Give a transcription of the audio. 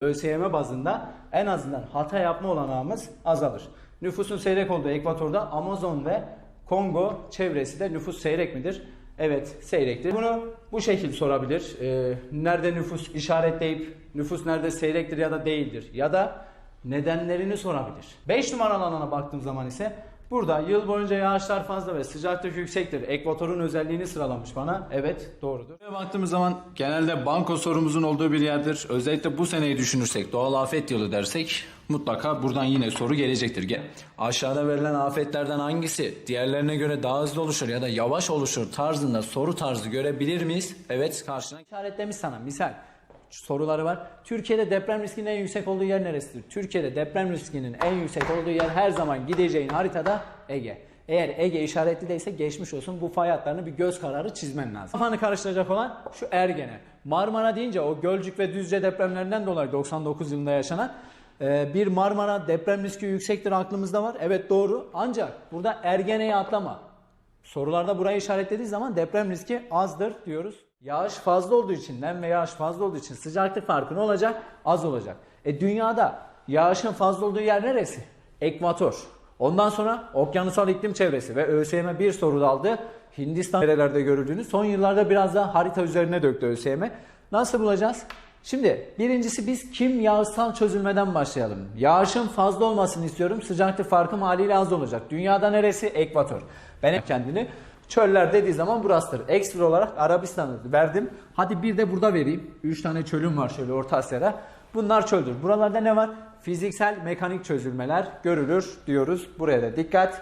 ÖSYM bazında en azından hata yapma olanağımız azalır. Nüfusun seyrek olduğu ekvatorda Amazon ve Kongo çevresi de nüfus seyrek midir? Evet seyrektir. Bunu bu şekilde sorabilir. Ee, nerede nüfus işaretleyip nüfus nerede seyrektir ya da değildir ya da nedenlerini sorabilir. 5 numaralı alana baktığım zaman ise burada yıl boyunca yağışlar fazla ve sıcaklık yüksektir. Ekvatorun özelliğini sıralamış bana. Evet doğrudur. Buraya baktığımız zaman genelde banko sorumuzun olduğu bir yerdir. Özellikle bu seneyi düşünürsek, doğal afet yılı dersek mutlaka buradan yine soru gelecektir. Ge- Aşağıda verilen afetlerden hangisi diğerlerine göre daha hızlı oluşur ya da yavaş oluşur tarzında soru tarzı görebilir miyiz? Evet karşına İşaretlemiş sana misal soruları var. Türkiye'de deprem riskinin en yüksek olduğu yer neresidir? Türkiye'de deprem riskinin en yüksek olduğu yer her zaman gideceğin haritada Ege. Eğer Ege işaretli değilse geçmiş olsun bu fay hatlarını bir göz kararı çizmen lazım. Kafanı karıştıracak olan şu Ergene. Marmara deyince o Gölcük ve Düzce depremlerinden dolayı 99 yılında yaşanan e, bir Marmara deprem riski yüksektir aklımızda var. Evet doğru ancak burada Ergene'yi atlama. Sorularda burayı işaretlediği zaman deprem riski azdır diyoruz. Yağış fazla olduğu için, nem ve yağış fazla olduğu için sıcaklık farkı ne olacak? Az olacak. E dünyada yağışın fazla olduğu yer neresi? Ekvator. Ondan sonra okyanusal iklim çevresi ve ÖSYM bir soru daldı. Hindistan nerelerde görüldüğünü son yıllarda biraz daha harita üzerine döktü ÖSYM. Nasıl bulacağız? Şimdi birincisi biz kimyasal çözülmeden başlayalım. Yağışın fazla olmasını istiyorum. Sıcaklık farkım haliyle az olacak. Dünyada neresi? Ekvator. Ben kendini çöller dediği zaman burasıdır. Ekstra olarak Arabistan'ı verdim. Hadi bir de burada vereyim. 3 tane çölüm var şöyle Orta Asya'da. Bunlar çöldür. Buralarda ne var? Fiziksel mekanik çözülmeler görülür diyoruz. Buraya da dikkat.